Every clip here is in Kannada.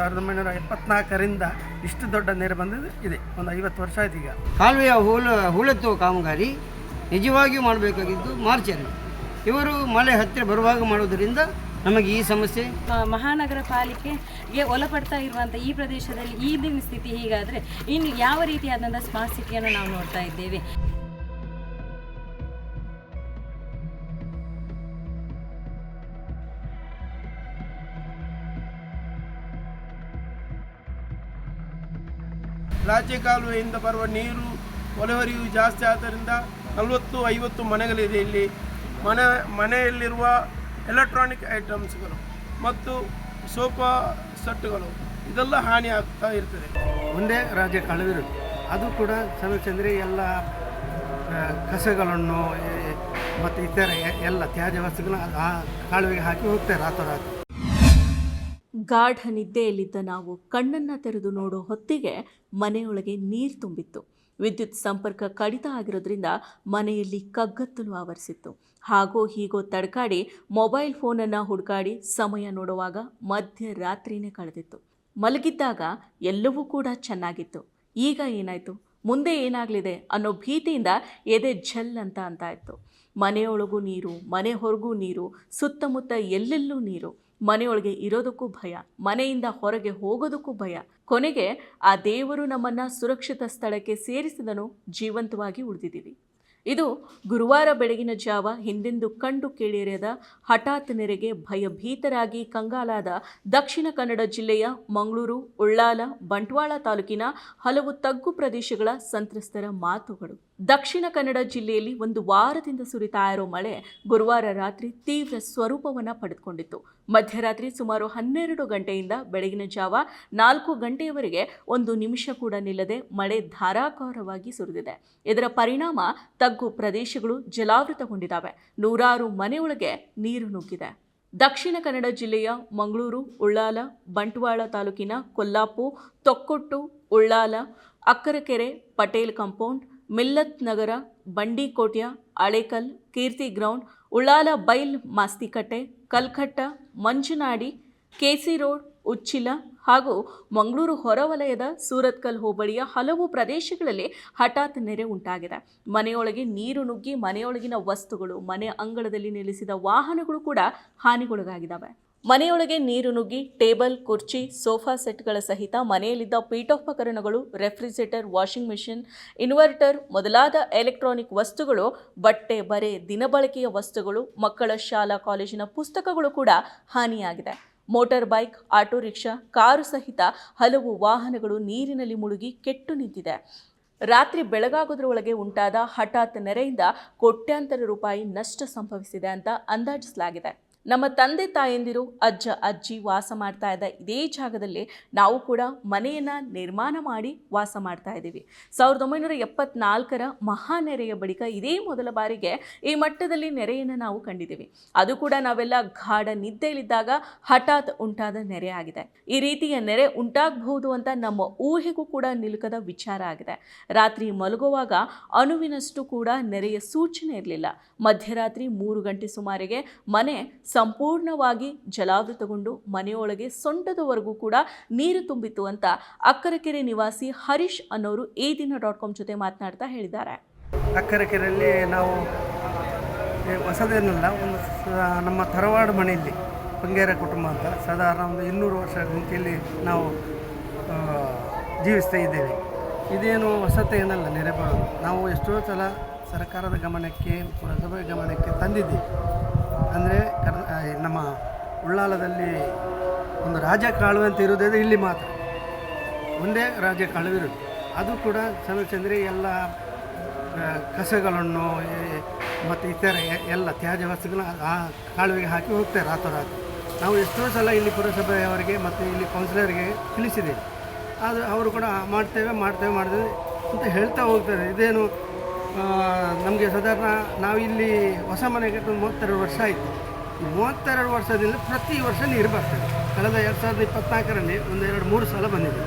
ಸಾವಿರದ ಒಂಬೈನೂರ ಎಪ್ಪತ್ನಾಲ್ಕರಿಂದ ಇಷ್ಟು ದೊಡ್ಡ ನೆರೆ ಬಂದದ್ದು ಇದೆ. ಒಂದು ಐವತ್ತು ವರ್ಷ ಆಯ್ತು ಈಗ. ಕಾಲುವೆಯ ಹೂಳ ಹೂಳೆತ್ತುವ ಕಾಮಗಾರಿ ನಿಜವಾಗಿಯೂ ಮಾಡಬೇಕಾಗಿದ್ದು ಮಾರ್ಚಲ್ಲಿ. ಇವರು ಮಳೆ ಹತ್ತಿರ ಬರುವಾಗ ಮಾಡುವುದರಿಂದ ನಮಗೆ ಈ ಸಮಸ್ಯೆ ಮಹಾನಗರ ಪಾಲಿಕೆಗೆ ಒಳಪಡ್ತಾ ಇರುವಂಥ ಈ ಪ್ರದೇಶದಲ್ಲಿ ಈಗಿನ ಸ್ಥಿತಿ ಹೀಗಾದರೆ ಇನ್ನು ಯಾವ ರೀತಿಯಾದಂಥ ಸ್ಮಾರ್ಟ್ ಸಿಟಿಯನ್ನು ನಾವು ನೋಡ್ತಾ ಇದ್ದೇವೆ? ರಾಜ್ಯ ಕಾಲುವೆಯಿಂದ ಬರುವ ನೀರು ಒಳಹರಿವು ಜಾಸ್ತಿ ಆದ್ದರಿಂದ ನಲವತ್ತು, ಐವತ್ತು ಮನೆಗಳಿದೆ ಇಲ್ಲಿ. ಮನೆ, ಮನೆಯಲ್ಲಿರುವ ಎಲೆಕ್ಟ್ರಾನಿಕ್ ಐಟಮ್ಸ್ಗಳು ಮತ್ತು ಸೋಫಾ ಸೆಟ್ಗಳು. ಇದೆಲ್ಲ ಹಾನಿ ಆಗ್ತಾ ಇರ್ತದೆ. ಒಂದೇ ರಾಜ್ಯ ಕಳೆದಿರೋದು ಅದು ಕೂಡ ಸಮಸ್ಯೆ ಎಲ್ಲ ಕಸಗಳನ್ನು ಮತ್ತು ಇತರ ಎಲ್ಲ ತ್ಯಾಜ್ಯ ವಸ್ತುಗಳನ್ನ ಆ ಕಾಲುವೆಗೆ ಹಾಕಿ ಹೋಗ್ತಾರೆ ರಾತ್ರೋರಾತ್ರಿ ಗಾಢ ನಿದ್ದೆಯಲ್ಲಿದ್ದ ನಾವು ಕಣ್ಣನ್ನು ತೆರೆದು ನೋಡೋ ಹೊತ್ತಿಗೆ ಮನೆಯೊಳಗೆ ನೀರು ತುಂಬಿತ್ತು. ವಿದ್ಯುತ್ ಸಂಪರ್ಕ ಕಡಿತ ಆಗಿರೋದ್ರಿಂದ ಮನೆಯಲ್ಲಿ ಕಗ್ಗತ್ತಲು ಆವರಿಸಿತ್ತು. ಹಾಗೋ ಹೀಗೋ ತಡ್ಕಾಡಿ ಮೊಬೈಲ್ ಫೋನನ್ನು ಹುಡುಕಾಡಿ ಸಮಯ ನೋಡುವಾಗ ಮಧ್ಯರಾತ್ರಿನೇ ಕಳೆದಿತ್ತು. ಮಲಗಿದ್ದಾಗ ಎಲ್ಲವೂ ಕೂಡ ಚೆನ್ನಾಗಿತ್ತು. ಈಗ ಏನಾಯಿತು? ಮುಂದೆ ಏನಾಗಲಿದೆ ಅನ್ನೋ ಭೀತಿಯಿಂದ ಎದೆ ಝಲ್ ಅಂತ ಅಂತ ಇತ್ತು. ಮನೆಯೊಳಗೂ ನೀರು, ಮನೆ ಹೊರಗೂ ನೀರು, ಸುತ್ತಮುತ್ತ ಎಲ್ಲೆಲ್ಲೂ ನೀರು. ಮನೆಯೊಳಗೆ ಇರೋದಕ್ಕೂ ಭಯ, ಮನೆಯಿಂದ ಹೊರಗೆ ಹೋಗೋದಕ್ಕೂ ಭಯ. ಕೊನೆಗೆ ಆ ದೇವರು ನಮ್ಮನ್ನು ಸುರಕ್ಷಿತ ಸ್ಥಳಕ್ಕೆ ಸೇರಿಸಿದನು, ಜೀವಂತವಾಗಿ ಉಳಿದಿದ್ದೀವಿ. ಇದು ಗುರುವಾರ ಬೆಳಗಿನ ಜಾವ ಹಿಂದೆಂದು ಕಂಡು ಕೇಳಿರದ ಹಠಾತ್ ನೆರೆಗೆ ಭಯಭೀತರಾಗಿ ಕಂಗಾಲಾದ ದಕ್ಷಿಣ ಕನ್ನಡ ಜಿಲ್ಲೆಯ ಮಂಗಳೂರು, ಉಳ್ಳಾಲ, ಬಂಟ್ವಾಳ ತಾಲೂಕಿನ ಹಲವು ತಗ್ಗು ಪ್ರದೇಶಗಳ ಸಂತ್ರಸ್ತರ ಮಾತುಗಳು. ದಕ್ಷಿಣ ಕನ್ನಡ ಜಿಲ್ಲೆಯಲ್ಲಿ ಒಂದು ವಾರದಿಂದ ಸುರಿತಾ ಇರೋ ಮಳೆ ಗುರುವಾರ ರಾತ್ರಿ ತೀವ್ರ ಸ್ವರೂಪವನ್ನು ಪಡೆದುಕೊಂಡಿತ್ತು. ಮಧ್ಯರಾತ್ರಿ ಸುಮಾರು ಹನ್ನೆರಡು ಗಂಟೆಯಿಂದ ಬೆಳಗಿನ ಜಾವ ನಾಲ್ಕು ಗಂಟೆಯವರೆಗೆ ಒಂದು ನಿಮಿಷ ಕೂಡ ನಿಲ್ಲದೆ ಮಳೆ ಧಾರಾಕಾರವಾಗಿ ಸುರಿದಿದೆ. ಇದರ ಪರಿಣಾಮ ತಗ್ಗು ಪ್ರದೇಶಗಳು ಜಲಾವೃತಗೊಂಡಿದ್ದಾವೆ. ನೂರಾರು ಮನೆಯೊಳಗೆ ನೀರು ನುಗ್ಗಿದೆ. ದಕ್ಷಿಣ ಕನ್ನಡ ಜಿಲ್ಲೆಯ ಮಂಗಳೂರು, ಉಳ್ಳಾಲ, ಬಂಟ್ವಾಳ ತಾಲೂಕಿನ Kollapu, Thokkottu, Ullal, Akkarakere, Patel compound Millat Nagar, Bandikotya, Alekal, Keerthi ground, Ullal Bail Mastikatte, Kalkatta, Manjanadi, KC road, Uchila ಹಾಗೂ ಮಂಗಳೂರು ಹೊರವಲಯದ ಸೂರತ್ಕಲ್ ಹೋಬಳಿಯ ಹಲವು ಪ್ರದೇಶಗಳಲ್ಲಿ ಹಠಾತ್ ನೆರೆ ಉಂಟಾಗಿದೆ. ಮನೆಯೊಳಗೆ ನೀರು ನುಗ್ಗಿ ಮನೆಯೊಳಗಿನ ವಸ್ತುಗಳು, ಮನೆ ಅಂಗಳದಲ್ಲಿ ನಿಲ್ಲಿಸಿದ ವಾಹನಗಳು ಕೂಡ ಹಾನಿಗೊಳಗಾಗಿದ್ದಾವೆ. ಮನೆಯೊಳಗೆ ನೀರು ನುಗ್ಗಿ, ಟೇಬಲ್, ಕುರ್ಚಿ, ಸೋಫಾ ಸೆಟ್ಗಳ ಸಹಿತ ಮನೆಯಲ್ಲಿದ್ದ ಪೀಠೋಪಕರಣಗಳು, ರೆಫ್ರಿಜರೇಟರ್, ವಾಷಿಂಗ್ ಮಿಷಿನ್, ಇನ್ವರ್ಟರ್ ಮೊದಲಾದ ಎಲೆಕ್ಟ್ರಾನಿಕ್ ವಸ್ತುಗಳು, ಬಟ್ಟೆ, ಬರೆ ದಿನಬಳಕೆಯ ವಸ್ತುಗಳು, ಮಕ್ಕಳ ಶಾಲಾ, ಕಾಲೇಜಿನ ಪುಸ್ತಕಗಳು ಕೂಡ ಹಾನಿಯಾಗಿದೆ. Motor bike, auto rickshaw, car ಸಹಿತ ಹಲವು ವಾಹನಗಳು ನೀರಿನಲ್ಲಿ ಮುಳುಗಿ ಕೆಟ್ಟು ನಿಂತಿದೆ. ರಾತ್ರಿ ಬೆಳಗಾಗೋದ್ರೊಳಗೆ ಉಂಟಾದ ಹಠಾತ್ ನೆರೆಯಿಂದ ಕೋಟ್ಯಾಂತರ ರೂಪಾಯಿ ನಷ್ಟ ಸಂಭವಿಸಿದೆ ಅಂತ ಅಂದಾಜಿಸಲಾಗಿದೆ. ನಮ್ಮ ತಂದೆ ತಾಯಂದಿರು, ಅಜ್ಜ, ಅಜ್ಜಿ ವಾಸ ಮಾಡ್ತಾ ಇದ್ದ ಇದೇ ಜಾಗದಲ್ಲಿ ನಾವು ಕೂಡ ಮನೆಯನ್ನು ನಿರ್ಮಾಣ ಮಾಡಿ ವಾಸ ಮಾಡ್ತಾ ಇದ್ದೀವಿ. ಸಾವಿರದ ಒಂಬೈನೂರ ಎಪ್ಪತ್ನಾಲ್ಕರ ಮಹಾ ನೆರೆಯ ಬಳಿಕ ಇದೇ ಮೊದಲ ಬಾರಿಗೆ ಈ ಮಟ್ಟದಲ್ಲಿ ನೆರೆಯನ್ನು ನಾವು ಕಂಡಿದ್ದೀವಿ. ಅದು ಕೂಡ ನಾವೆಲ್ಲ ಗಾಢ ನಿದ್ದೆಯಲ್ಲಿದ್ದಾಗ ಹಠಾತ್ ಉಂಟಾದ ನೆರೆ ಆಗಿದೆ. ಈ ರೀತಿಯ ನೆರೆ ಉಂಟಾಗಬಹುದು ಅಂತ ನಮ್ಮ ಊಹೆಗೂ ಕೂಡ ನಿಲುಕದ ವಿಚಾರ ಆಗಿದೆ. ರಾತ್ರಿ ಮಲಗುವಾಗ ಅಣುವಿನಷ್ಟು ಕೂಡ ನೆರೆಯ ಸೂಚನೆ ಇರಲಿಲ್ಲ. ಮಧ್ಯರಾತ್ರಿ ಮೂರು ಗಂಟೆ ಸುಮಾರಿಗೆ ಮನೆ ಸಂಪೂರ್ಣವಾಗಿ ಜಲಾವೃತಗೊಂಡು ಮನೆಯೊಳಗೆ ಸೊಂಟದವರೆಗೂ ಕೂಡ ನೀರು ತುಂಬಿತ್ತು ಅಂತ ಅಕ್ಕರಕೆರೆ ನಿವಾಸಿ ಹರೀಶ್ ಅನ್ನೋರು ಈ ದಿನ ಡಾಟ್ ಕಾಮ್ ಜೊತೆ ಮಾತನಾಡ್ತಾ ಹೇಳಿದ್ದಾರೆ. ಅಕ್ಕರಕೆರೆಯಲ್ಲಿ ನಾವು ಏ, ಹೊಸದೇನಲ್ಲ ಒಂದು ನಮ್ಮ ತರವಾಡು ಮನೆಯಲ್ಲಿ ಪಂಗೇರ ಕುಟುಂಬ ಅಂತ ಸಾಧಾರಣ ಒಂದು ಇನ್ನೂರು ವರ್ಷ ಗುಂಪಿಯಲ್ಲಿ ನಾವು ಜೀವಿಸ್ತಾ ಇದ್ದೇವೆ. ಇದೇನು ಹೊಸತೆ ಏನಲ್ಲ ನೆರೆ ಬರೋದು ನಾವು ಎಷ್ಟೋ ಸಲ ಸರ್ಕಾರದ ಗಮನಕ್ಕೆ ಪುರಸಭೆ ಗಮನಕ್ಕೆ ತಂದಿದ್ದೀವಿ. ಅಂದರೆ ಕರ್ನ ನಮ್ಮ ಉಳ್ಳಾಲದಲ್ಲಿ ಒಂದು ರಾಜ ಕಾಳುವೆ ಅಂತ ಇರೋದೇ ಇಲ್ಲಿ ಮಾತ್ರ. ಒಂದೇ ರಾಜ್ಯ ಕಾಳುವಿರುತ್ತೆ ಅದು ಕೂಡ ಸಮಸ್ಯೆ ಎಲ್ಲ ಕಸಗಳನ್ನು ಮತ್ತು ಇತರ ಎಲ್ಲ ತ್ಯಾಜ್ಯ ವಸ್ತುಗಳನ್ನ ಆ ಕಾಲುವೆಗೆ ಹಾಕಿ ಹೋಗ್ತಾರೆ ರಾತ್ರೋರಾತ್ರಿ. ನಾವು ಎಷ್ಟೋ ಸಲ ಇಲ್ಲಿ ಪುರಸಭೆಯವರಿಗೆ ಮತ್ತು ಇಲ್ಲಿ ಕೌನ್ಸಿಲರ್ಗೆ ತಿಳಿಸಿದ್ದೇವೆ. ಆದರೆ ಅವರು ಕೂಡ ಮಾಡ್ತೇವೆ ಮಾಡ್ತೇವೆ ಮಾಡ್ತೇವೆ ಅಂತ ಹೇಳ್ತಾ ಹೋಗ್ತಾರೆ. ಇದೇನು ನಮಗೆ ಸಾಧಾರಣ ನಾವು ಇಲ್ಲಿ ಹೊಸ ಮನೆ ಕಟ್ಟಿದ ಮೂವತ್ತೆರಡು ವರ್ಷ ಆಯಿತು. ಈ ಮೂವತ್ತೆರಡು ವರ್ಷದಿಂದ ಪ್ರತಿ ವರ್ಷ ನೀರು ಬರ್ತದೆ. ಕಳೆದ ಎರಡು ಸಾವಿರದ ಇಪ್ಪತ್ನಾಲ್ಕರಲ್ಲಿ ಒಂದು ಎರಡು ಮೂರು ಸಲ ಬಂದಿದೆ.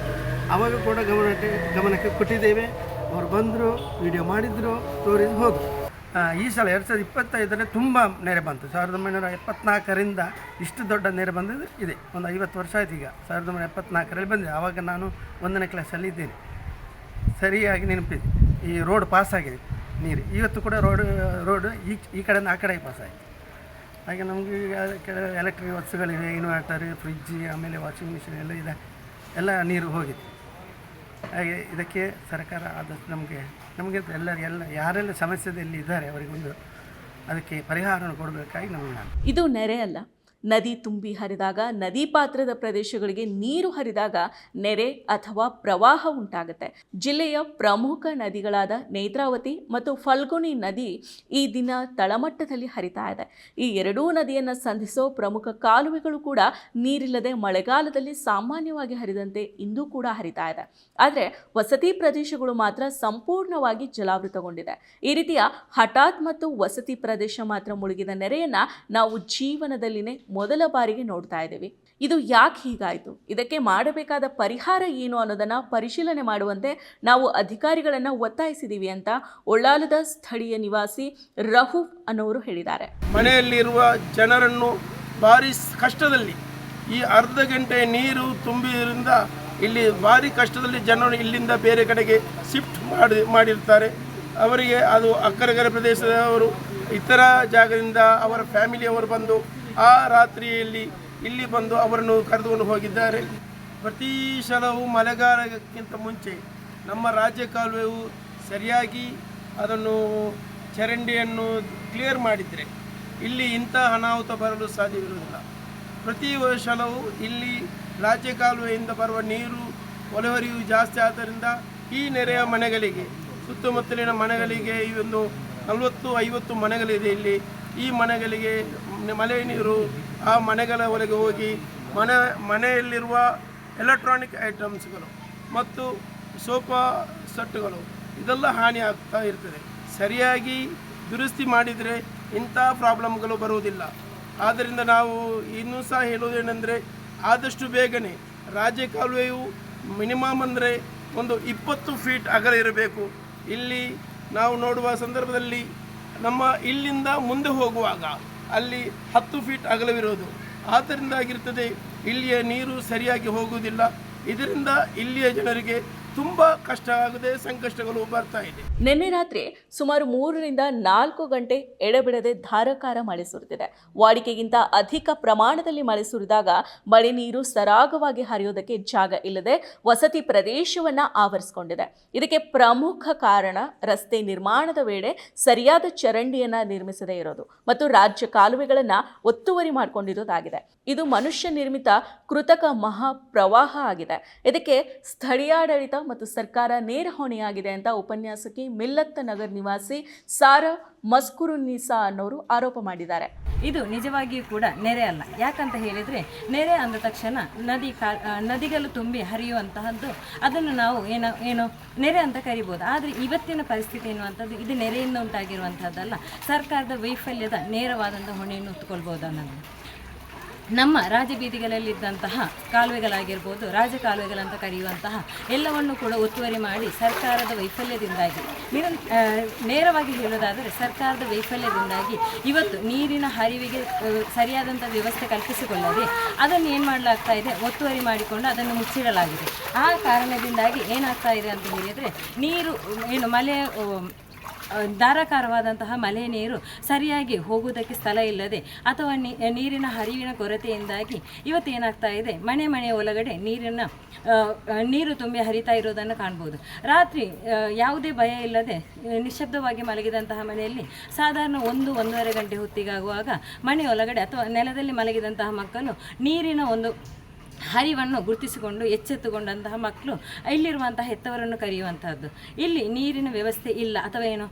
ಆವಾಗ ಕೂಡ ಗಮನಕ್ಕೆ ಗಮನಕ್ಕೆ ಕೊಟ್ಟಿದ್ದೇವೆ. ಅವರು ಬಂದರು ವಿಡಿಯೋ ಮಾಡಿದರು ತೋರಿಸಿ ಹೋದರು. ಈ ಸಲ ಎರಡು ಸಾವಿರದ ಇಪ್ಪತ್ತೈದರಲ್ಲಿ ತುಂಬ ನೆರೆ ಬಂತು. ಸಾವಿರದ ಒಂಬೈನೂರ ಎಪ್ಪತ್ನಾಲ್ಕರಿಂದ ಇಷ್ಟು ದೊಡ್ಡ ನೆರೆ ಬಂದಿದ್ದು ಇದೆ. ಒಂದು ಐವತ್ತು ವರ್ಷ ಆಯ್ತು ಈಗ ಸಾವಿರದ ಒಂಬೈನೂರ ಎಪ್ಪತ್ನಾಲ್ಕರಲ್ಲಿ ಬಂದಿದೆ. ಆವಾಗ ನಾನು ಒಂದನೇ ಕ್ಲಾಸಲ್ಲಿ ಇದ್ದೇನೆ. ಸರಿಯಾಗಿ ನೆನಪಿದೆ. ಈ ರೋಡ್ ಪಾಸ್ ಆಗಿದೆ. ನೀರು. ಇವತ್ತು ಕೂಡ ರೋಡ್ ರೋಡ್ ಈ ಈ ಕಡೆಯಿಂದ ಆ ಕಡೆ ಪಾಸ್ ಆಯಿತು. ಹಾಗೆ ನಮಗೆ ಈಗ ಕೆಲವು ಎಲೆಕ್ಟ್ರಿಕ್ ವಸ್ತುಗಳಿವೆ ಇನ್ವರ್ಟರ್ ಫ್ರಿಜ್ ಆಮೇಲೆ ವಾಷಿಂಗ್ ಮಿಷಿನ್ ಎಲ್ಲ ಇದೆ. ಎಲ್ಲ ನೀರು ಹೋಗಿತ್ತು ಹಾಗೆ ಇದಕ್ಕೆ ಸರ್ಕಾರ ಆದಷ್ಟು ನಮಗೆ ನಮಗೆ ಎಲ್ಲರೂ ಎಲ್ಲ, ಯಾರೆಲ್ಲ ಸಮಸ್ಯೆದಲ್ಲಿ ಇದ್ದಾರೆ, ಅವರಿಗೊಂದು ಅದಕ್ಕೆ ಪರಿಹಾರವನ್ನು ಕೊಡಬೇಕಾಗಿ ನಮಗೆ ಇದು ನೆರೆ ಅಲ್ಲ. ನದಿ ತುಂಬಿ ಹರಿದಾಗ, ನದಿ ಪಾತ್ರದ ಪ್ರದೇಶಗಳಿಗೆ ನೀರು ಹರಿದಾಗ ನೆರೆ ಅಥವಾ ಪ್ರವಾಹ ಉಂಟಾಗುತ್ತೆ. ಜಿಲ್ಲೆಯ ಪ್ರಮುಖ ನದಿಗಳಾದ ನೇತ್ರಾವತಿ ಮತ್ತು ಫಲ್ಗುಣಿ ನದಿ ಈ ದಿನ ತಳಮಟ್ಟದಲ್ಲಿ ಹರಿತಾ ಇದೆ. ಈ ಎರಡೂ ನದಿಯನ್ನು ಸಂಧಿಸೋ ಪ್ರಮುಖ ಕಾಲುವೆಗಳು ಕೂಡ ನೀರಿಲ್ಲದೆ ಮಳೆಗಾಲದಲ್ಲಿ ಸಾಮಾನ್ಯವಾಗಿ ಹರಿದಂತೆ ಇಂದು ಕೂಡ ಹರಿತಾ ಇದೆ. ಆದರೆ ವಸತಿ ಪ್ರದೇಶಗಳು ಮಾತ್ರ ಸಂಪೂರ್ಣವಾಗಿ ಜಲಾವೃತಗೊಂಡಿದೆ. ಈ ರೀತಿಯ ಹಠಾತ್ ಮತ್ತು ವಸತಿ ಪ್ರದೇಶ ಮಾತ್ರ ಮುಳುಗಿದ ನೆರೆಯನ್ನು ನಾವು ಜೀವನದಲ್ಲಿನೇ ಮೊದಲ ಬಾರಿಗೆ ನೋಡ್ತಾ ಇದ್ದೀವಿ. ಇದು ಯಾಕೆ ಹೀಗಾಯಿತು? ಇದಕ್ಕೆ ಮಾಡಬೇಕಾದ ಪರಿಹಾರ ಏನು ಅನ್ನೋದನ್ನು ಪರಿಶೀಲನೆ ಮಾಡುವಂತೆ ನಾವು ಅಧಿಕಾರಿಗಳನ್ನು ಒತ್ತಾಯಿಸಿದ್ದೀವಿ ಅಂತ ಒಳ್ಳಾಲದ ಸ್ಥಳೀಯ ನಿವಾಸಿ ರಹೂಫ್ ಅನ್ನೋರು ಹೇಳಿದ್ದಾರೆ. ಮನೆಯಲ್ಲಿರುವ ಜನರನ್ನು ಭಾರಿ ಕಷ್ಟದಲ್ಲಿ ಈ ಅರ್ಧ ಗಂಟೆ ನೀರು ತುಂಬಿದ್ರಿಂದ ಇಲ್ಲಿ ಭಾರಿ ಕಷ್ಟದಲ್ಲಿ ಜನರು ಇಲ್ಲಿಂದ ಬೇರೆ ಕಡೆಗೆ ಶಿಫ್ಟ್ ಮಾಡಿ, ಮಾಡಿರ್ತಾರೆ. ಅವರಿಗೆ ಅದು ಅಕ್ಕರಗರ ಪ್ರದೇಶದವರು, ಇತರ ಜಾಗದಿಂದ ಅವರ ಫ್ಯಾಮಿಲಿಯವರು ಬಂದು ಆ ರಾತ್ರಿಯಲ್ಲಿ ಇಲ್ಲಿ ಬಂದು ಅವರನ್ನು ಕರೆದುಕೊಂಡು ಹೋಗಿದ್ದಾರೆ. ಪ್ರತಿ ಸಲವೂ ಮಳೆಗಾಲಕ್ಕಿಂತ ಮುಂಚೆ ನಮ್ಮ ರಾಜ್ಯ ಕಾಲುವೆಯು ಸರಿಯಾಗಿ ಅದನ್ನು ಚರಂಡಿಯನ್ನು ಕ್ಲಿಯರ್ ಮಾಡಿದರೆ ಇಲ್ಲಿ ಇಂಥ ಅನಾಹುತ ಬರಲು ಸಾಧ್ಯವಿರುವುದಿಲ್ಲ. ಪ್ರತಿ ವರ್ಷವೂ ಇಲ್ಲಿ ರಾಜ್ಯ ಕಾಲುವೆಯಿಂದ ಬರುವ ನೀರು ಒಲೆಹರಿವು ಜಾಸ್ತಿ ಆದ್ದರಿಂದ ಈ ನೆರೆಯ ಮನೆಗಳಿಗೆ, ಸುತ್ತಮುತ್ತಲಿನ ಮನೆಗಳಿಗೆ ಈ ಒಂದು ನಲವತ್ತು ಐವತ್ತು ಮನೆಗಳಿದೆ ಇಲ್ಲಿ. ಈ ಮನೆಗಳಿಗೆ ಮಳೆ ನೀರು, ಆ ಮನೆಗಳ ಒಳಗೆ ಹೋಗಿ ಮನೆ, ಮನೆಯಲ್ಲಿರುವ ಎಲೆಕ್ಟ್ರಾನಿಕ್ ಐಟಮ್ಸ್ಗಳು ಮತ್ತು ಸೋಫಾ ಸೆಟ್ಗಳು, ಇದೆಲ್ಲ ಹಾನಿ ಆಗ್ತಾ ಇರ್ತದೆ. ಸರಿಯಾಗಿ ದುರಸ್ತಿ ಮಾಡಿದರೆ ಇಂಥ ಪ್ರಾಬ್ಲಮ್ಗಳು ಬರುವುದಿಲ್ಲ. ಆದ್ದರಿಂದ ನಾವು ಇನ್ನೂ ಸಹ ಹೇಳುವುದೇನೆಂದರೆ, ಆದಷ್ಟು ಬೇಗನೆ ರಾಜ್ಯ ಕಾಲುವೆಯು ಮಿನಿಮಮ್ ಅಂದರೆ ಒಂದು ಇಪ್ಪತ್ತು ಫೀಟ್ ಅಗಲ ಇರಬೇಕು. ಇಲ್ಲಿ ನಾವು ನೋಡುವ ಸಂದರ್ಭದಲ್ಲಿ ನಮ್ಮ ಇಲ್ಲಿಂದ ಮುಂದೆ ಹೋಗುವಾಗ ಅಲ್ಲಿ ಹತ್ತು ಫೀಟ್ ಅಗಲವಿರೋದು ಆದ್ದರಿಂದಾಗಿರ್ತದೆ ಇಲ್ಲಿಯ ನೀರು ಸರಿಯಾಗಿ ಹೋಗುವುದಿಲ್ಲ. ಇದರಿಂದ ಇಲ್ಲಿಯ ಜನರಿಗೆ ತುಂಬ ಕಷ್ಟ ಆಗದೆ ಸಂಕಷ್ಟಗಳು ಬರ್ತಾ ಇದೆ. ನಿನ್ನೆ ರಾತ್ರಿ ಸುಮಾರು ಮೂರರಿಂದ ನಾಲ್ಕು ಗಂಟೆ ಎಡೆಬಿಡದೆ ಧಾರಾಕಾರ ಮಳೆ ಸುರಿದಿದೆ. ವಾಡಿಕೆಗಿಂತ ಅಧಿಕ ಪ್ರಮಾಣದಲ್ಲಿ ಮಳೆ ಸುರಿದಾಗ ಮಳೆ ನೀರು ಸರಾಗವಾಗಿ ಹರಿಯೋದಕ್ಕೆ ಜಾಗ ಇಲ್ಲದೆ ವಸತಿ ಪ್ರದೇಶವನ್ನ ಆವರಿಸಿಕೊಂಡಿದೆ. ಇದಕ್ಕೆ ಪ್ರಮುಖ ಕಾರಣ ರಸ್ತೆ ನಿರ್ಮಾಣದ ವೇಳೆ ಸರಿಯಾದ ಚರಂಡಿಯನ್ನ ನಿರ್ಮಿಸದೇ ಇರೋದು ಮತ್ತು ರಾಜ್ಯ ಕಾಲುವೆಗಳನ್ನ ಒತ್ತುವರಿ ಮಾಡಿಕೊಂಡಿರೋದಾಗಿದೆ. ಇದು ಮನುಷ್ಯ ನಿರ್ಮಿತ ಕೃತಕ ಮಹಾ ಪ್ರವಾಹ ಆಗಿದೆ. ಇದಕ್ಕೆ ಸ್ಥಳೀಯಾಡಳಿತ ಮತ್ತು ಸರ್ಕಾರ ನೇರ ಹೊಣೆಯಾಗಿದೆ ಅಂತ ಉಪನ್ಯಾಸಕಿ ಮಿಲ್ಲತ್ತ ನಗರ್ ನಿವಾಸಿ ಸಾರಾ ಮಸ್ಕುರುನ್ನಿಸಾ ಅನ್ನೋರು ಆರೋಪ ಮಾಡಿದ್ದಾರೆ. ಇದು ನಿಜವಾಗಿಯೂ ಕೂಡ ನೆರೆ ಅಲ್ಲ. ಯಾಕಂತ ಹೇಳಿದರೆ ನೆರೆ ಅಂದ ತಕ್ಷಣ ನದಿ ನದಿಗಳು ತುಂಬಿ ಹರಿಯುವಂತಹದ್ದು ಅದನ್ನು ನಾವು ಏನೋ ಏನೋ ನೆರೆ ಅಂತ ಕರಿಬೋದು. ಆದರೆ ಇವತ್ತಿನ ಪರಿಸ್ಥಿತಿ ಎನ್ನುವಂಥದ್ದು ಇದು ನೆರೆಯಿಂದ ಉಂಟಾಗಿರುವಂಥದ್ದಲ್ಲ ಸರ್ಕಾರದ ವೈಫಲ್ಯದ ನೇರವಾದಂಥ ಹೊಣೆಯನ್ನು ಹೊತ್ತುಕೊಳ್ಬೋದು ಅನ್ನೋದು ನಮ್ಮ ರಾಜಬೀದಿಗಳಲ್ಲಿದ್ದಂತಹ ಕಾಲುವೆಗಳಾಗಿರ್ಬೋದು, ರಾಜ ಕಾಲುವೆಗಳಂತ ಕರೆಯುವಂತಹ ಎಲ್ಲವನ್ನು ಕೂಡ ಒತ್ತುವರಿ ಮಾಡಿ ಸರ್ಕಾರದ ವೈಫಲ್ಯದಿಂದಾಗಿ. ನಿರಂ ನೇರವಾಗಿ ಹೇಳೋದಾದರೆ ಸರ್ಕಾರದ ವೈಫಲ್ಯದಿಂದಾಗಿ ಇವತ್ತು ನೀರಿನ ಹರಿವಿಗೆ ಸರಿಯಾದಂಥ ವ್ಯವಸ್ಥೆ ಕಲ್ಪಿಸಿಕೊಳ್ಳದೆ ಅದನ್ನು ಏನು ಮಾಡಲಾಗ್ತಾ ಇದೆ? ಒತ್ತುವರಿ ಮಾಡಿಕೊಂಡು ಅದನ್ನು ಮುಚ್ಚಿಡಲಾಗಿದೆ. ಆ ಕಾರಣದಿಂದಾಗಿ ಏನಾಗ್ತಾ ಇದೆ ಅಂತ ಹೇಳಿದರೆ ನೀರು, ಏನು ಮಳೆ ಧಾರಾಕಾರವಾದಂತಹ ಮಳೆ ನೀರು ಸರಿಯಾಗಿ ಹೋಗುವುದಕ್ಕೆ ಸ್ಥಳ ಇಲ್ಲದೆ ಅಥವಾ ನೀರಿನ ಹರಿವಿನ ಕೊರತೆಯಿಂದಾಗಿ ಇವತ್ತು ಏನಾಗ್ತಾ ಇದೆ? ಮನೆ ಮನೆಯ ಒಳಗಡೆ ನೀರಿನ ನೀರು ತುಂಬಿ ಹರಿತಾ ಇರೋದನ್ನು ಕಾಣ್ಬೋದು. ರಾತ್ರಿ ಯಾವುದೇ ಭಯ ಇಲ್ಲದೆ ನಿಶಬ್ದವಾಗಿ ಮಲಗಿದಂತಹ ಮನೆಯಲ್ಲಿ ಸಾಧಾರಣ ಒಂದು, ಒಂದೂವರೆ ಗಂಟೆ ಹೊತ್ತಿಗಾಗುವಾಗ ಮನೆಯೊಳಗಡೆ ಅಥವಾ ನೆಲದಲ್ಲಿ ಮಲಗಿದಂತಹ ಮಕ್ಕಳು ನೀರಿನ ಒಂದು ಹರಿವನ್ನು ಗುರುತಿಸಿಕೊಂಡು ಎಚ್ಚೆತ್ತುಕೊಂಡಂತಹ ಮಕ್ಕಳು ಇಲ್ಲಿರುವಂತಹ ಹೆತ್ತವರನ್ನು ಕರೆಯುವಂತಹದ್ದು. ಇಲ್ಲಿ ನೀರಿನ ವ್ಯವಸ್ಥೆ ಇಲ್ಲ, ಅಥವಾ ಏನು?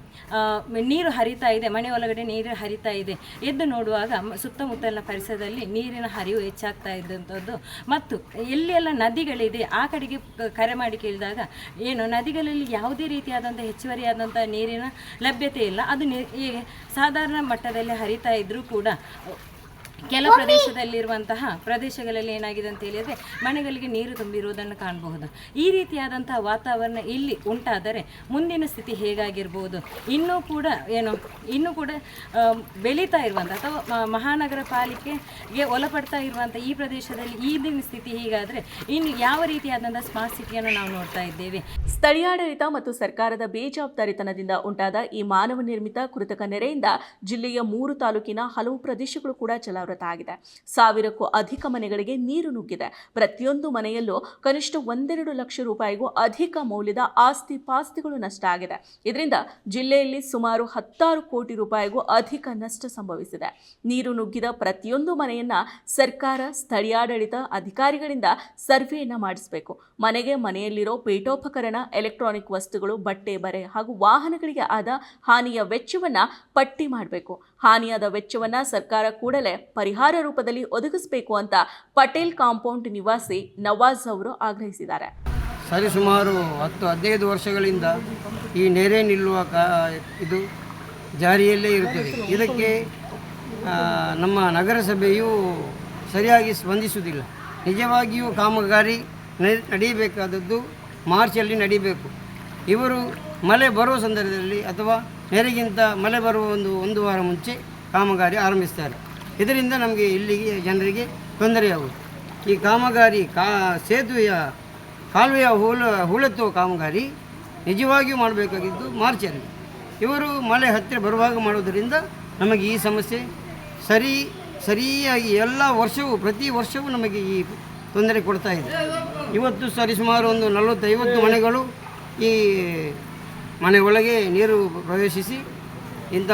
ನೀರು ಹರಿತಾ ಇದೆ, ಮನೆ ಒಳಗಡೆ ನೀರು ಹರಿತಾ ಇದೆ. ಎದ್ದು ನೋಡುವಾಗ ಸುತ್ತಮುತ್ತಲಿನ ಪರಿಸರದಲ್ಲಿ ನೀರಿನ ಹರಿವು ಹೆಚ್ಚಾಗ್ತಾ ಇದ್ದಂಥದ್ದು. ಮತ್ತು ಎಲ್ಲಿ ಎಲ್ಲ ನದಿಗಳಿದೆ, ಆ ಕಡೆಗೆ ಕರೆ ಮಾಡಿ ಕೇಳಿದಾಗ ಏನು, ನದಿಗಳಲ್ಲಿ ಯಾವುದೇ ರೀತಿಯಾದಂಥ ಹೆಚ್ಚುವರಿಯಾದಂಥ ನೀರಿನ ಲಭ್ಯತೆ ಇಲ್ಲ. ಅದು ಸಾಧಾರಣ ಮಟ್ಟದಲ್ಲಿ ಹರಿತಾ ಇದ್ದರೂ ಕೂಡ ಕೆಲ ಪ್ರದೇಶದಲ್ಲಿರುವಂತಹ ಪ್ರದೇಶಗಳಲ್ಲಿ ಏನಾಗಿದೆ ಅಂತ ಹೇಳಿದ್ರೆ ಮನೆಗಳಿಗೆ ನೀರು ತುಂಬಿರುವುದನ್ನು ಕಾಣಬಹುದು. ಈ ರೀತಿಯಾದಂತಹ ವಾತಾವರಣ ಇಲ್ಲಿ ಉಂಟಾದರೆ ಮುಂದಿನ ಸ್ಥಿತಿ ಹೇಗಾಗಿರ್ಬೋದು? ಇನ್ನೂ ಕೂಡ ಏನು ಇನ್ನೂ ಕೂಡ ಬೆಳೀತಾ ಇರುವಂಥ ಅಥವಾ ಮಹಾನಗರ ಪಾಲಿಕೆಗೆ ಒಳಪಡ್ತಾ ಇರುವಂಥ ಈ ಪ್ರದೇಶದಲ್ಲಿ ಈಗಿನ ಸ್ಥಿತಿ ಹೀಗಾದರೆ ಇನ್ನು ಯಾವ ರೀತಿಯಾದಂಥ ಸ್ಮಾರ್ಟ್ ಸಿಟಿಯನ್ನು ನಾವು ನೋಡ್ತಾ ಇದ್ದೇವೆ? ಸ್ಥಳೀಯಾಡಳಿತ ಮತ್ತು ಸರ್ಕಾರದ ಬೇಜವಾಬ್ದಾರಿತನದಿಂದ ಉಂಟಾದ ಈ ಮಾನವ ನಿರ್ಮಿತ ಕೃತಕ ನೆರೆಯಿಂದ ಜಿಲ್ಲೆಯ ಮೂರು ತಾಲೂಕಿನ ಹಲವು ಪ್ರದೇಶಗಳು ಕೂಡ ಜಲಾವೃತ ಆಗಿದೆ ಸಾವಿರಕ್ಕೂ ಅಧಿಕ ಮನೆಗಳಿಗೆ ನೀರು ನುಗ್ಗಿದೆ. ಪ್ರತಿಯೊಂದು ಮನೆಯಲ್ಲೂ ಕನಿಷ್ಠ ಒಂದೆರಡು ಲಕ್ಷ ರೂಪಾಯಿಗೂ ಅಧಿಕ ಮೌಲ್ಯದ ಆಸ್ತಿ ಪಾಸ್ತಿಗಳು ನಷ್ಟ ಆಗಿದೆ. ಇದರಿಂದ ಜಿಲ್ಲೆಯಲ್ಲಿ ಸುಮಾರು ಹತ್ತಾರು ಕೋಟಿ ರೂಪಾಯಿಗೂ ಅಧಿಕ ನಷ್ಟ ಸಂಭವಿಸಿದೆ. ನೀರು ನುಗ್ಗಿದ ಪ್ರತಿಯೊಂದು ಮನೆಯನ್ನ ಸರ್ಕಾರ, ಸ್ಥಳೀಯಾಡಳಿತ ಅಧಿಕಾರಿಗಳಿಂದ ಸರ್ವೆಯನ್ನ ಮಾಡಿಸಬೇಕು. ಮನೆಗೆ ಮನೆಯಲ್ಲಿರೋ ಪೀಠೋಪಕರಣ, ಎಲೆಕ್ಟ್ರಾನಿಕ್ ವಸ್ತುಗಳು, ಬಟ್ಟೆ, ಬರೆ ಹಾಗೂ ವಾಹನಗಳಿಗೆ ಆದ ಹಾನಿಯ ವೆಚ್ಚವನ್ನ ಪಟ್ಟಿ ಮಾಡಬೇಕು. ಹಾನಿಯಾದ ವೆಚ್ಚವನ್ನ ಸರ್ಕಾರ ಕೂಡಲೇ ಪರಿಹಾರ ರೂಪದಲ್ಲಿ ಒದಗಿಸಬೇಕು ಅಂತ ಪಟೇಲ್ ಕಾಂಪೌಂಡ್ ನಿವಾಸಿ ನವಾಜ್ ಅವರು ಆಗ್ರಹಿಸಿದ್ದಾರೆ. ಸರಿ ಸುಮಾರು ಹತ್ತು ಹದಿನೈದು ವರ್ಷಗಳಿಂದ ಈ ನೆರೆ ನಿಲ್ಲುವ ಇದು ಜಾರಿಯಲ್ಲೇ ಇರುತ್ತದೆ. ಇದಕ್ಕೆ ನಮ್ಮ ನಗರಸಭೆಯು ಸರಿಯಾಗಿ ಸ್ಪಂದಿಸುವುದಿಲ್ಲ. ನಿಜವಾಗಿಯೂ ಕಾಮಗಾರಿ ನಡೆಯಬೇಕಾದದ್ದು ಮಾರ್ಚಲ್ಲಿ ನಡೀಬೇಕು. ಇವರು ಮಳೆ ಬರುವ ಸಂದರ್ಭದಲ್ಲಿ ಅಥವಾ ನೆರೆಗಿಂತ ಮಳೆ ಬರುವ ಒಂದು ಒಂದು ವಾರ ಮುಂಚೆ ಕಾಮಗಾರಿ ಆರಂಭಿಸ್ತಾರೆ. ಇದರಿಂದ ನಮಗೆ ಇಲ್ಲಿಗೆ ಜನರಿಗೆ ತೊಂದರೆಯಾಗುತ್ತೆ. ಈ ಕಾಮಗಾರಿ ಕಾ, ಸೇತುವೆಯ ಕಾಲುವೆಯ ಹೂಳ ಹೂಳೆತ್ತುವ ಕಾಮಗಾರಿ ನಿಜವಾಗಿಯೂ ಮಾಡಬೇಕಾಗಿದ್ದು ಮಾರ್ಚಲ್ಲಿ ಇವರು ಮಳೆ ಹತ್ತಿರ ಬರುವಾಗ ಮಾಡುವುದರಿಂದ ನಮಗೆ ಈ ಸಮಸ್ಯೆ ಸರಿ, ಸರಿಯಾಗಿ ಎಲ್ಲ ವರ್ಷವೂ, ಪ್ರತಿ ವರ್ಷವೂ ನಮಗೆ ಈ ತೊಂದರೆ ಕೊಡ್ತಾ ಇದೆ. ಇವತ್ತು ಸರಿಸುಮಾರು ಒಂದು ನಲವತ್ತೈವತ್ತು ಮನೆಗಳು ಈ ಮನೆ ಒಳಗೆ ನೀರು ಪ್ರವೇಶಿಸಿ ಇಂಥ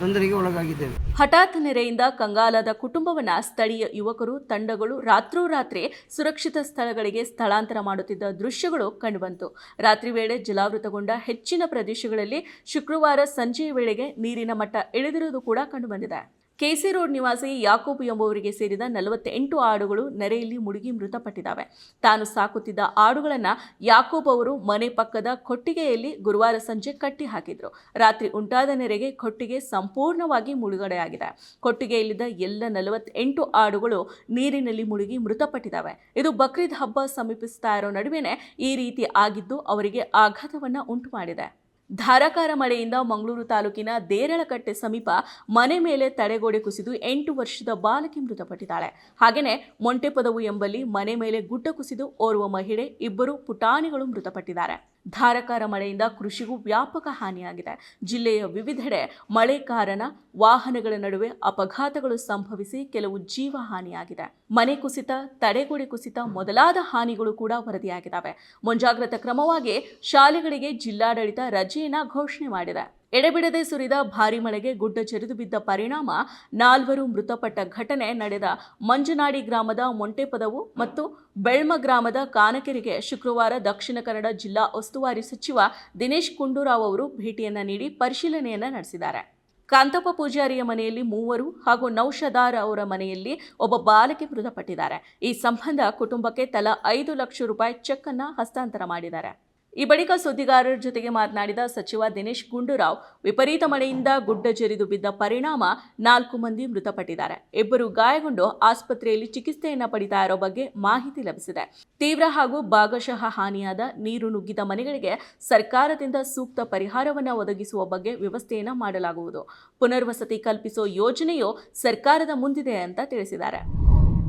ತೊಂದರೆಗೆ ಒಳಗಾಗಿದ್ದೇವೆ. ಹಠಾತ್ ನೆರೆಯಿಂದ ಕಂಗಾಲದ ಕುಟುಂಬವನ್ನ ಸ್ಥಳೀಯ ಯುವಕರು, ತಂಡಗಳು ರಾತ್ರೋರಾತ್ರಿ ಸುರಕ್ಷಿತ ಸ್ಥಳಗಳಿಗೆ ಸ್ಥಳಾಂತರ ಮಾಡುತ್ತಿದ್ದ ದೃಶ್ಯಗಳು ಕಂಡುಬಂತು. ರಾತ್ರಿ ವೇಳೆ ಜಲಾವೃತಗೊಂಡ ಹೆಚ್ಚಿನ ಪ್ರದೇಶಗಳಲ್ಲಿ ಶುಕ್ರವಾರ ಸಂಜೆಯ ವೇಳೆಗೆ ನೀರಿನ ಮಟ್ಟ ಇಳಿದಿರುವುದು ಕೂಡ ಕಂಡುಬಂದಿದೆ. ಕೆಸಿ ರೋಡ್ ನಿವಾಸಿ ಯಾಕೋಬ್ ಎಂಬುವರಿಗೆ ಸೇರಿದ ನಲವತ್ತೆಂಟು ಆಡುಗಳು ನೆರೆಯಲ್ಲಿ ಮುಳುಗಿ ಮೃತಪಟ್ಟಿದ್ದಾವೆ. ತಾನು ಸಾಕುತ್ತಿದ್ದ ಆಡುಗಳನ್ನು ಯಾಕೋಬ್ ಅವರು ಮನೆ ಪಕ್ಕದ ಕೊಟ್ಟಿಗೆಯಲ್ಲಿ ಗುರುವಾರ ಸಂಜೆ ಕಟ್ಟಿ ಹಾಕಿದ್ರು. ರಾತ್ರಿ ಉಂಟಾದ ನೆರೆಗೆ ಕೊಟ್ಟಿಗೆ ಸಂಪೂರ್ಣವಾಗಿ ಮುಳುಗಡೆಯಾಗಿದೆ. ಕೊಟ್ಟಿಗೆಯಲ್ಲಿದ್ದ ಎಲ್ಲ ನಲವತ್ತೆಂಟು ಆಡುಗಳು ನೀರಿನಲ್ಲಿ ಮುಳುಗಿ ಮೃತಪಟ್ಟಿದ್ದಾವೆ. ಇದು ಬಕ್ರೀದ್ ಹಬ್ಬ ಸಮೀಪಿಸ್ತಾ ಇರೋ ನಡುವೆನೇ ಈ ರೀತಿ ಆಗಿದ್ದು ಅವರಿಗೆ ಆಘಾತವನ್ನು ಉಂಟು ಮಾಡಿದೆ ಧಾರಾಕಾರ ಮಳೆಯಿಂದ ಮಂಗಳೂರು ತಾಲೂಕಿನ ದೇರಳಕಟ್ಟೆ ಸಮೀಪ ಮನೆ ಮೇಲೆ ತಡೆಗೋಡೆ ಕುಸಿದು ಎಂಟು ವರ್ಷದ ಬಾಲಕಿ ಮೃತಪಟ್ಟಿದ್ದಾಳೆ. ಹಾಗೆಯೇ ಮೊಂಟೆಪದವು ಎಂಬಲ್ಲಿ ಮನೆ ಮೇಲೆ ಗುಡ್ಡ ಕುಸಿದು ಓರ್ವ ಮಹಿಳೆ, ಇಬ್ಬರು ಪುಟಾಣಿಗಳು ಮೃತಪಟ್ಟಿದ್ದಾರೆ. ಧಾರಾಕಾರ ಮಳೆಯಿಂದ ಕೃಷಿಗೂ ವ್ಯಾಪಕ ಹಾನಿಯಾಗಿದೆ. ಜಿಲ್ಲೆಯ ವಿವಿಧೆಡೆ ಮಳೆ ಕಾರಣ, ವಾಹನಗಳ ನಡುವೆ ಅಪಘಾತಗಳು ಸಂಭವಿಸಿ ಕೆಲವು ಜೀವ ಹಾನಿಯಾಗಿದೆ. ಮನೆ ಕುಸಿತ, ತಡೆಗೋಡೆ ಕುಸಿತ ಮೊದಲಾದ ಹಾನಿಗಳು ಕೂಡ ವರದಿಯಾಗಿದ್ದಾವೆ. ಮುಂಜಾಗ್ರತಾ ಕ್ರಮವಾಗಿ ಶಾಲೆಗಳಿಗೆ ಜಿಲ್ಲಾಡಳಿತ ರಜೆಯನ್ನ ಘೋಷಣೆ ಮಾಡಿದೆ. ಎಡೆಬಿಡದೆ ಸುರಿದ ಭಾರಿ ಮಳೆಗೆ ಗುಡ್ಡ ಚರಿದು ಬಿದ್ದ ಪರಿಣಾಮ ನಾಲ್ವರು ಮೃತಪಟ್ಟ ಘಟನೆ ನಡೆದ ಮಂಜನಾಡಿ ಗ್ರಾಮದ ಮೊಂಟೆಪದವು ಮತ್ತು ಬೆಳ್ಮ ಗ್ರಾಮದ ಕಾನಕೆರೆಗೆ ಶುಕ್ರವಾರ ದಕ್ಷಿಣ ಕನ್ನಡ ಜಿಲ್ಲಾ ಉಸ್ತುವಾರಿ ಸಚಿವ ದಿನೇಶ್ ಕುಂಡೂರಾವ್ ಅವರು ಭೇಟಿಯನ್ನ ನೀಡಿ ಪರಿಶೀಲನೆಯನ್ನ ನಡೆಸಿದ್ದಾರೆ. ಕಾಂತಪ್ಪ ಪೂಜಾರಿಯ ಮನೆಯಲ್ಲಿ ಮೂವರು ಹಾಗೂ ನೌಷದಾರ್ ಅವರ ಮನೆಯಲ್ಲಿ ಒಬ್ಬ ಬಾಲಕಿ ಮೃತಪಟ್ಟಿದ್ದಾರೆ. ಈ ಸಂಬಂಧ ಕುಟುಂಬಕ್ಕೆ ತಲಾ ಐದು ಲಕ್ಷ ರೂಪಾಯಿ ಚೆಕ್ ಅನ್ನ ಹಸ್ತಾಂತರ ಮಾಡಿದ್ದಾರೆ. ಈ ಬಳಿಕ ಸುದ್ದಿಗಾರರ ಜೊತೆಗೆ ಮಾತನಾಡಿದ ಸಚಿವ ದಿನೇಶ್ ಗುಂಡೂರಾವ್, ವಿಪರೀತ ಮಳೆಯಿಂದ ಗುಡ್ಡ ಜರಿದು ಬಿದ್ದ ಪರಿಣಾಮ ನಾಲ್ಕು ಮಂದಿ ಮೃತಪಟ್ಟಿದ್ದಾರೆ. ಇಬ್ಬರು ಗಾಯಗೊಂಡು ಆಸ್ಪತ್ರೆಯಲ್ಲಿ ಚಿಕಿತ್ಸೆಯನ್ನು ಪಡಿತಾ ಇರೋ ಬಗ್ಗೆ ಮಾಹಿತಿ ಲಭಿಸಿದೆ. ತೀವ್ರ ಹಾಗೂ ಭಾಗಶಃ ಹಾನಿಯಾದ ನೀರು ನುಗ್ಗಿದ ಮನೆಗಳಿಗೆ ಸರ್ಕಾರದಿಂದ ಸೂಕ್ತ ಪರಿಹಾರವನ್ನು ಒದಗಿಸುವ ಬಗ್ಗೆ ವ್ಯವಸ್ಥೆಯನ್ನು ಮಾಡಲಾಗುವುದು. ಪುನರ್ವಸತಿ ಕಲ್ಪಿಸುವ ಯೋಜನೆಯು ಸರ್ಕಾರದ ಮುಂದಿದೆ ಅಂತ ತಿಳಿಸಿದ್ದಾರೆ.